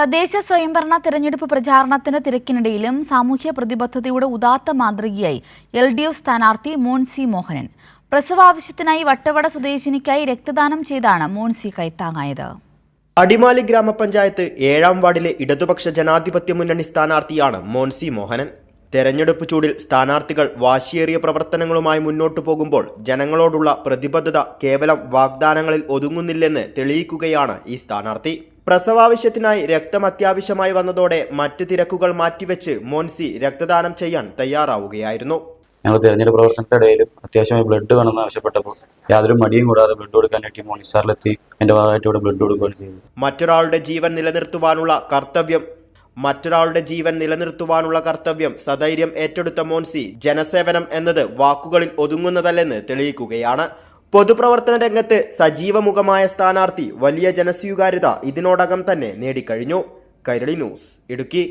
തദ്ദേശ സ്വയംഭരണ തെരഞ്ഞെടുപ്പ് പ്രചാരണത്തിന്റെ തിരക്കിനിടയിലും സാമൂഹ്യ പ്രതിബദ്ധതയുടെ ഉദാത്ത മാതൃകയായി എൽ ഡി എഫ് സ്ഥാനാർത്ഥി മോൻസി മോഹനൻ. പ്രസവാവശ്യത്തിനായി വട്ടവട സ്വദേശിനിക്കായി രക്തദാനം ചെയ്താണ് മോൻസി കൈത്താങ്ങായത്. അടിമാലി ഗ്രാമപഞ്ചായത്ത് ഏഴാം വാർഡിലെ ഇടതുപക്ഷ ജനാധിപത്യ മുന്നണി സ്ഥാനാർത്ഥിയാണ് മോൻസി മോഹനൻ. തെരഞ്ഞെടുപ്പ് ചൂടിൽ സ്ഥാനാർത്ഥികൾ വാശിയേറിയ പ്രവർത്തനങ്ങളുമായി മുന്നോട്ടു പോകുമ്പോൾ ജനങ്ങളോടുള്ള പ്രതിബദ്ധത കേവലം വാഗ്ദാനങ്ങളിൽ ഒതുങ്ങുന്നില്ലെന്ന് തെളിയിക്കുകയാണ് ഈ സ്ഥാനാർത്ഥി. പ്രസവാവശ്യത്തിനായി രക്തം അത്യാവശ്യമായി വന്നതോടെ മറ്റ് തിരക്കുകൾ മാറ്റിവെച്ച് മോൻസി രക്തദാനം ചെയ്യാൻ തയ്യാറാവുകയായിരുന്നു. ഞങ്ങൾ തിരഞ്ഞെടുപ്പ് പ്രവർത്തനത്തിന്റെ ഇടയിൽ അത്യാവശ്യമായി ബ്ലഡ് വേണമെന്ന് ആവശ്യപ്പെട്ടപ്പോൾ യാതൊരു മടിയും കൂടാതെ ബ്ലഡ് കൊടുക്കാനായിട്ട് മോണിസാറിലെത്തി എന്റെ ഭാഗമായിട്ട് ഇവിടെ ബ്ലഡ് കൊടുക്കുകയാണ് ചെയ്തത് മറ്റൊരാളുടെ ജീവൻ നിലനിർത്തുവാനുള്ള കർത്തവ്യം മറ്റൊരാളുടെ ജീവൻ നിലനിർത്തുവാനുള്ള കർത്തവ്യം സധൈര്യം ഏറ്റെടുത്ത മോൻസി ജനസേവനം എന്നത് വാക്കുകളിൽ ഒതുങ്ങുന്നതല്ലെന്ന് തെളിയിക്കുകയാണ്. പൊതുപ്രവർത്തന രംഗത്ത് സജീവമുഖമായ സ്ഥാനാർത്ഥി വലിയ ജനസ്വീകാര്യത ഇതിനോടകം തന്നെ നേടിക്കഴിഞ്ഞു. കൈരളി ന്യൂസ് ഇടുക്കി.